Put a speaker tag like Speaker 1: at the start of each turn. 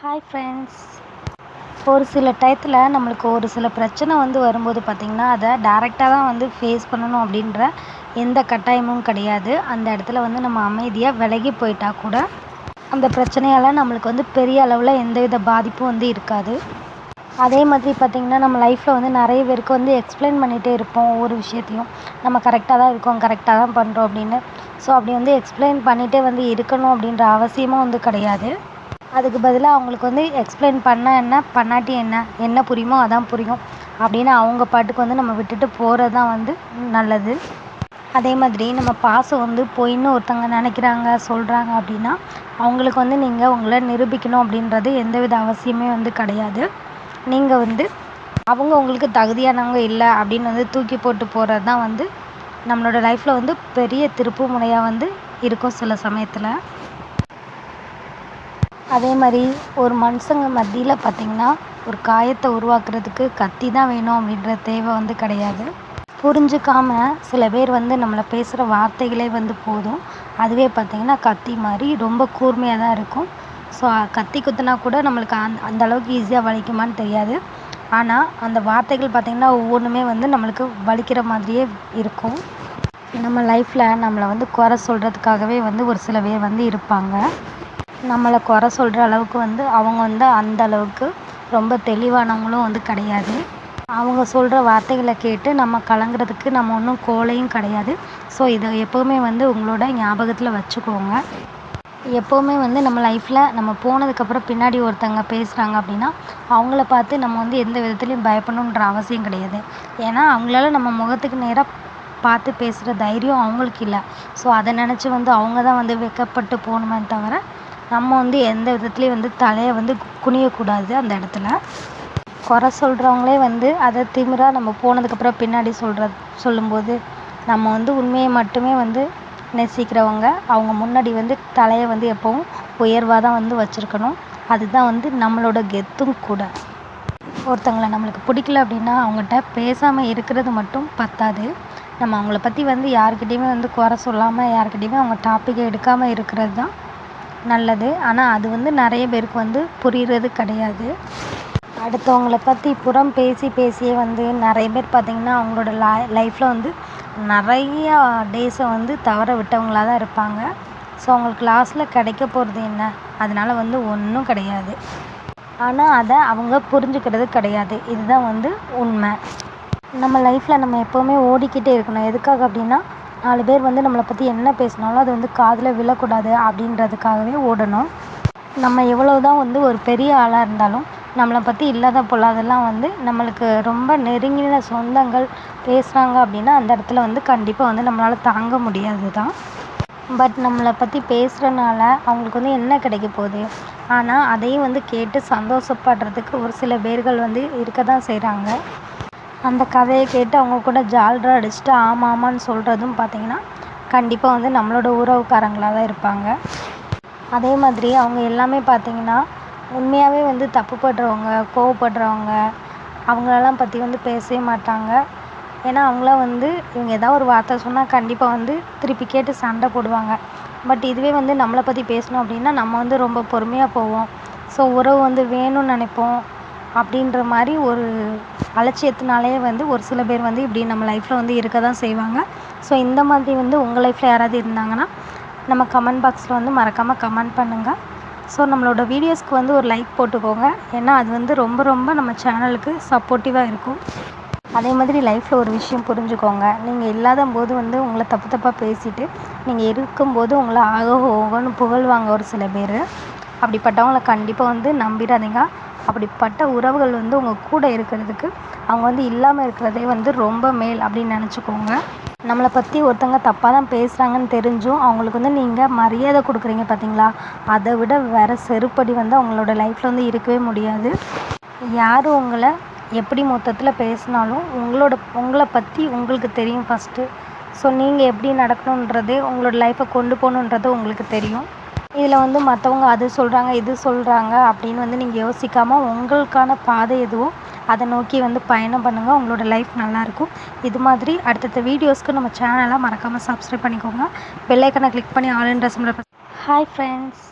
Speaker 1: Hi friends ஒரு சில டயத்தில் நம்மளுக்கு ஒரு சில பிரச்சனை வந்து வரும்போது பார்த்திங்கன்னா அதை டேரெக்டாக தான் வந்து ஃபேஸ் பண்ணணும் அப்படின்ற எந்த கட்டாயமும் கிடையாது. அந்த இடத்துல வந்து நம்ம அமைதியாக விலகி போயிட்டா கூட அந்த பிரச்சனையால் நம்மளுக்கு வந்து பெரிய அளவில் எந்தவித பாதிப்பும் வந்து இருக்காது. அதே மாதிரி பார்த்திங்கன்னா நம்ம லைஃப்பில் வந்து நிறைய பேருக்கு வந்து எக்ஸ்பிளைன் பண்ணிகிட்டே இருப்போம் ஒவ்வொரு விஷயத்தையும். நம்ம கரெக்டாக தான் இருக்கோம் கரெக்டாக தான் பண்ணுறோம் அப்படின்னு. ஸோ அப்படி வந்து எக்ஸ்பிளைன் பண்ணிகிட்டே வந்து இருக்கணும் அப்படின்ற அவசியமும் வந்து கிடையாது. அதுக்கு பதிலாக அவங்களுக்கு வந்து எக்ஸ்பிளைன் பண்ண என்ன பண்ணாட்டி என்ன என்ன புரியுமோ அதான் புரியும். அப்படின்னு அவங்க பாட்டுக்கு வந்து நம்ம விட்டுட்டு போகிறது தான் வந்து நல்லது. அதே மாதிரி நம்ம பாசம் வந்து பொய்ன்னு ஒருத்தவங்க நினைக்கிறாங்க சொல்கிறாங்க அப்படின்னா அவங்களுக்கு வந்து நீங்கள் உங்களை நிரூபிக்கணும் அப்படின்றது எந்தவித அவசியமே வந்து கிடையாது. நீங்கள் வந்து அவங்க உங்களுக்கு தகுதியானவங்க இல்லை அப்படின்னு வந்து தூக்கி போட்டு போகிறது தான் வந்து நம்மளோட லைஃப்பில் வந்து பெரிய திருப்பு முனையாக வந்து இருக்கும் சில சமயத்தில். அதே மாதிரி ஒரு மனுஷங்க மத்தியில் பார்த்திங்கன்னா ஒரு காயத்தை உருவாக்குறதுக்கு கத்தி தான் வேணும் அப்படின்ற தேவை வந்து கிடையாது. புரிஞ்சுக்காம சில பேர் வந்து நம்மளை பேசுகிற வார்த்தைகளே வந்து போதும். அதுவே பார்த்திங்கன்னா கத்தி மாதிரி ரொம்ப கூர்மையாக தான் இருக்கும். ஸோ கத்தி குத்துனா கூட நம்மளுக்கு அந் அந்த அளவுக்கு ஈஸியாக வலிக்குமான்னு தெரியாது. ஆனால் அந்த வார்த்தைகள் பார்த்திங்கன்னா ஒவ்வொன்றுமே வந்து நம்மளுக்கு வலிக்கிற மாதிரியே இருக்கும். நம்ம லைஃப்பில் நம்மளை வந்து குறை சொல்கிறதுக்காகவே வந்து ஒரு சில பேர் வந்து இருப்பாங்க. நம்மளை குறை சொல்கிற அளவுக்கு வந்து அவங்க வந்து அந்த அளவுக்கு ரொம்ப தெளிவானவங்களும் வந்து கிடையாது. அவங்க சொல்கிற வார்த்தைகளை கேட்டு நம்ம கலங்குறதுக்கு நம்ம ஒன்றும் கோழையும் கிடையாது. ஸோ இதை எப்போவுமே வந்து உங்களோட ஞாபகத்தில் வச்சுக்கோங்க. எப்போவுமே வந்து நம்ம லைஃப்பில் நம்ம போனதுக்கப்புறம் பின்னாடி ஒருத்தங்க பேசுகிறாங்க அப்படின்னா அவங்கள பார்த்து நம்ம வந்து எந்த விதத்துலையும் பயப்படணுன்ற அவசியம் கிடையாது. ஏன்னா அவங்களால நம்ம முகத்துக்கு நேராக பார்த்து பேசுகிற தைரியம் அவங்களுக்கு இல்லை. ஸோ அதை நினச்சி வந்து அவங்க தான் வந்து வெட்கப்பட்டு போகணுமே தவிர நம்ம வந்து எந்த விதத்துலேயும் வந்து தலையை வந்து குனியக்கூடாது அந்த இடத்துல. குறை சொல்கிறவங்களே வந்து அதை திமிராக நம்ம போனதுக்கப்புறம் பின்னாடி சொல்கிற சொல்லும்போது நம்ம வந்து உண்மையை மட்டுமே வந்து நேசிக்கிறவங்க அவங்க முன்னாடி வந்து தலையை வந்து எப்போவும் உயர்வாக தான் வந்து வச்சுருக்கணும். அதுதான் வந்து நம்மளோட கெத்தும் கூட. ஒருத்தங்களை நம்மளுக்கு பிடிக்கல அப்படின்னா அவங்ககிட்ட பேசாமல் இருக்கிறது மட்டும் பத்தாது. நம்ம அவங்கள பற்றி வந்து யாருக்கிட்டேயுமே வந்து குறை சொல்லாமல் யாருக்கிட்டேயுமே அவங்க டாப்பிக்கை எடுக்காமல் இருக்கிறது தான் நல்லது. ஆனால் அது வந்து நிறைய பேருக்கு வந்து புரிகிறது கிடையாது. அடுத்தவங்களை பற்றி புறம் பேசி பேசியே வந்து நிறைய பேர் பார்த்திங்கன்னா அவங்களோட லா லைஃப்பில் வந்து நிறையா டேஸை வந்து தவற விட்டவங்களாக தான் இருப்பாங்க. ஸோ அவங்களுக்கு லாஸ்ட்டில் கிடைக்க போகிறது என்ன? அதனால் வந்து ஒன்றும் கிடையாது. ஆனால் அதை அவங்க புரிஞ்சுக்கிறது கிடையாது. இதுதான் வந்து உண்மை. நம்ம லைஃப்பில் நம்ம எப்போவுமே ஓடிக்கிட்டே இருக்கணும். எதுக்காக அப்படின்னா நாலு பேர் வந்து நம்மளை பற்றி என்ன பேசினாலும் அது வந்து காதில் விழக்கூடாது அப்படின்றதுக்காகவே ஓடணும். நம்ம எவ்வளோ தான் வந்து ஒரு பெரிய ஆளாக இருந்தாலும் நம்மளை பற்றி இல்லாத பொல்லாதெல்லாம் வந்து நம்மளுக்கு ரொம்ப நெருங்கின சொந்தங்கள் பேசுகிறாங்க அப்படின்னா அந்த இடத்துல வந்து கண்டிப்பாக வந்து நம்மளால் தாங்க முடியாது தான் பட் நம்மளை பற்றி பேசுகிறனால அவங்களுக்கு வந்து என்ன கிடைக்க போகுது? ஆனால் அதையும் வந்து கேட்டு சந்தோஷப்படுறதுக்கு ஒரு சில பேர்கள் வந்து இருக்க தான் செய்கிறாங்க அந்த கதையை கேட்டு அவங்க கூட ஜால்ரா அடிச்சுட்டு ஆமாம் ஆமான்னு சொல்கிறதும் பார்த்திங்கன்னா கண்டிப்பாக வந்து நம்மளோட உறவுக்காரங்களாக தான் இருப்பாங்க. அதே மாதிரி அவங்க எல்லாமே பார்த்திங்கன்னா உண்மையாகவே வந்து தப்பு படுறவங்க கோவப்படுறவங்க அவங்களெல்லாம் பற்றி வந்து பேசவே மாட்டாங்க. ஏன்னா அவங்களாம் வந்து இவங்க ஏதாவது ஒரு வார்த்தை சொன்னால் கண்டிப்பாக வந்து திருப்பி கேட்டு சண்டை போடுவாங்க. பட் இதுவே வந்து நம்மளை பற்றி பேசணும் அப்படின்னா நம்ம வந்து ரொம்ப பொறுமையாக போவோம். ஸோ உறவு வந்து வேணும்னு நினைப்போம். அப்படின்ற மாதிரி ஒரு அலட்சியத்தினாலே வந்து ஒரு சில பேர் வந்து இப்படி நம்ம லைஃப்பில் வந்து இருக்க தான் செய்வாங்க. ஸோ இந்த மாதிரி வந்து உங்கள் லைஃப்பில் யாராவது இருந்தாங்கன்னா நம்ம கமெண்ட் பாக்ஸில் வந்து மறக்காமல் கமெண்ட் பண்ணுங்கள் ஸோ நம்மளோட வீடியோஸ்க்கு வந்து ஒரு லைக் போட்டுக்கோங்க. ஏன்னா அது வந்து ரொம்ப ரொம்ப நம்ம சேனலுக்கு சப்போர்ட்டிவாக இருக்கும். அதே மாதிரி லைஃப்பில் ஒரு விஷயம் புரிஞ்சுக்கோங்க. நீங்கள் இல்லாத போது வந்து உங்களை தப்பு தப்பாக பேசிட்டு நீங்கள் இருக்கும்போது உங்களை ஆக ஓகன்னு புகழ்வாங்க ஒரு சில பேர். அப்படிப்பட்டவங்கள கண்டிப்பாக வந்து நம்பிடாதீங்க. அப்படிப்பட்ட உறவுகள் வந்து உங்கள் கூட இருக்கிறதுக்கு அவங்க வந்து இல்லாமல் இருக்கிறதே வந்து ரொம்ப மேல் அப்படின்னு நினச்சிக்கோங்க. நம்மளை பற்றி ஒருத்தவங்க தப்பாக தான் பேசுகிறாங்கன்னு தெரிஞ்சும் அவங்களுக்கு வந்து நீங்கள் மரியாதை கொடுக்குறீங்க பார்த்தீங்களா அதை விட வேறு செருப்படி வந்து அவங்களோட லைஃப்பில் வந்து இருக்கவே முடியாது. யார் உங்களை எப்படி மொத்தத்தில் பேசினாலும் உங்களோட உங்களை பற்றி உங்களுக்கு தெரியும் ஃபஸ்ட்டு ஸோ நீங்கள் எப்படி நடக்கணுன்றதே உங்களோட லைஃப்பை கொண்டு போகணுன்றது உங்களுக்கு தெரியும். இதில் வந்து மற்றவங்க அது சொல்கிறாங்க இது சொல்கிறாங்க அப்படின்னு வந்து நீங்கள் யோசிக்காமல் உங்களுக்கான பாதை எதுவோ அதை நோக்கி வந்து பயணம் பண்ணுங்கள் உங்களோட லைஃப் நல்லாயிருக்கும். இது மாதிரி அடுத்தடுத்த வீடியோஸ்க்கு நம்ம சேனலை மறக்காமல் சப்ஸ்கிரைப் பண்ணிக்கோங்க. பெல்லைக்கனை கிளிக் பண்ணி ஆல் இன் ஹாய் ஃப்ரெண்ட்ஸ்